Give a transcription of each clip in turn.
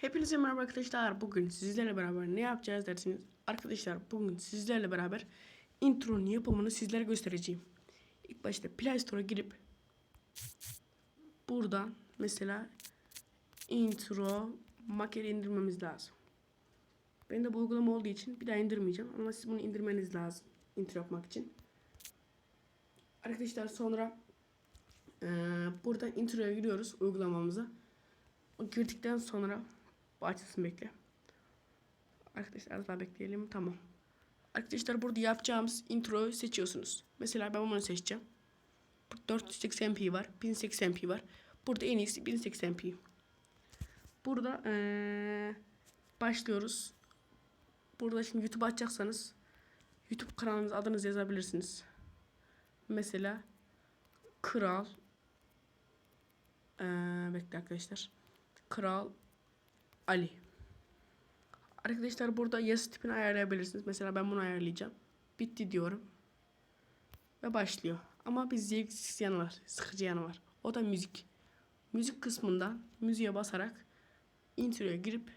Hepinize merhaba arkadaşlar. Bugün sizlerle beraber ne yapacağız dersiniz? Arkadaşlar bugün sizlerle beraber intronun yapımını sizlere göstereceğim. İlk başta Play Store'a girip buradan mesela intro makeri indirmemiz lazım. Ben de bu uygulama olduğu için bir daha indirmeyeceğim ama siz bunu indirmeniz lazım intro yapmak için. Arkadaşlar sonra eee burada introya giriyoruz uygulamamıza. O girdikten sonra bu bekle. Arkadaşlar az daha bekleyelim. Tamam. Arkadaşlar burada yapacağımız introyu seçiyorsunuz. Mesela ben bunu seçeceğim. Burada 480p var. 1080p var. Burada en iyisi 1080p. Burada eee, başlıyoruz. Burada şimdi YouTube açacaksanız YouTube kanalınız adınızı yazabilirsiniz. Mesela Kral eee bekle arkadaşlar. Kral Ali. Arkadaşlar burada yazı tipini ayarlayabilirsiniz. Mesela ben bunu ayarlayacağım. Bitti diyorum. Ve başlıyor. Ama bir zevksiz yanı var. Sıkıcı yanı var. O da müzik. Müzik kısmından müziğe basarak introya girip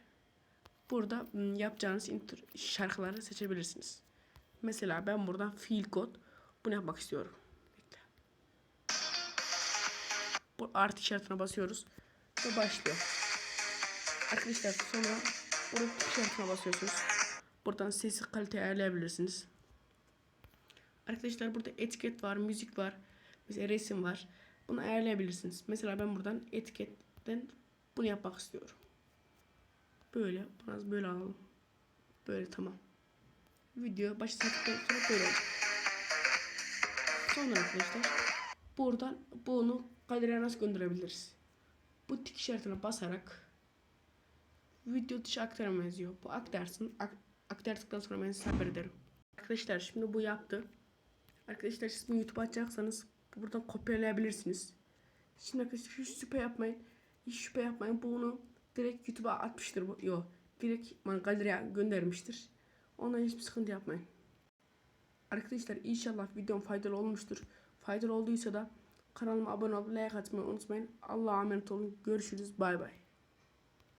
burada yapacağınız intro şarkıları seçebilirsiniz. Mesela ben buradan feel code bunu yapmak istiyorum. Bekle. Bu artı işaretine basıyoruz ve başlıyor. Arkadaşlar sonra burada işaretine basıyorsunuz. Buradan sesi kalite ayarlayabilirsiniz. Arkadaşlar burada etiket var, müzik var, mesela resim var. Bunu ayarlayabilirsiniz. Mesela ben buradan etiketten bunu yapmak istiyorum. Böyle, biraz böyle alalım. Böyle tamam. Video başladıktan sonra böyle olacak. Sonra arkadaşlar buradan bunu galeriye nasıl gönderebiliriz? Bu tik işaretine basarak video dışı aktarma yazıyor. Bu aktarsın. Ak aktardıktan sonra ben size ederim. Arkadaşlar şimdi bu yaptı. Arkadaşlar siz bunu YouTube açacaksanız buradan kopyalayabilirsiniz. Şimdi arkadaşlar hiç şüphe yapmayın. Hiç şüphe yapmayın. Bunu direkt YouTube'a atmıştır. bu. Yok. Direkt galeriye göndermiştir. Ondan hiçbir sıkıntı yapmayın. Arkadaşlar inşallah videom faydalı olmuştur. Faydalı olduysa da kanalıma abone olup like atmayı unutmayın. Allah'a emanet olun. Görüşürüz. Bay bay.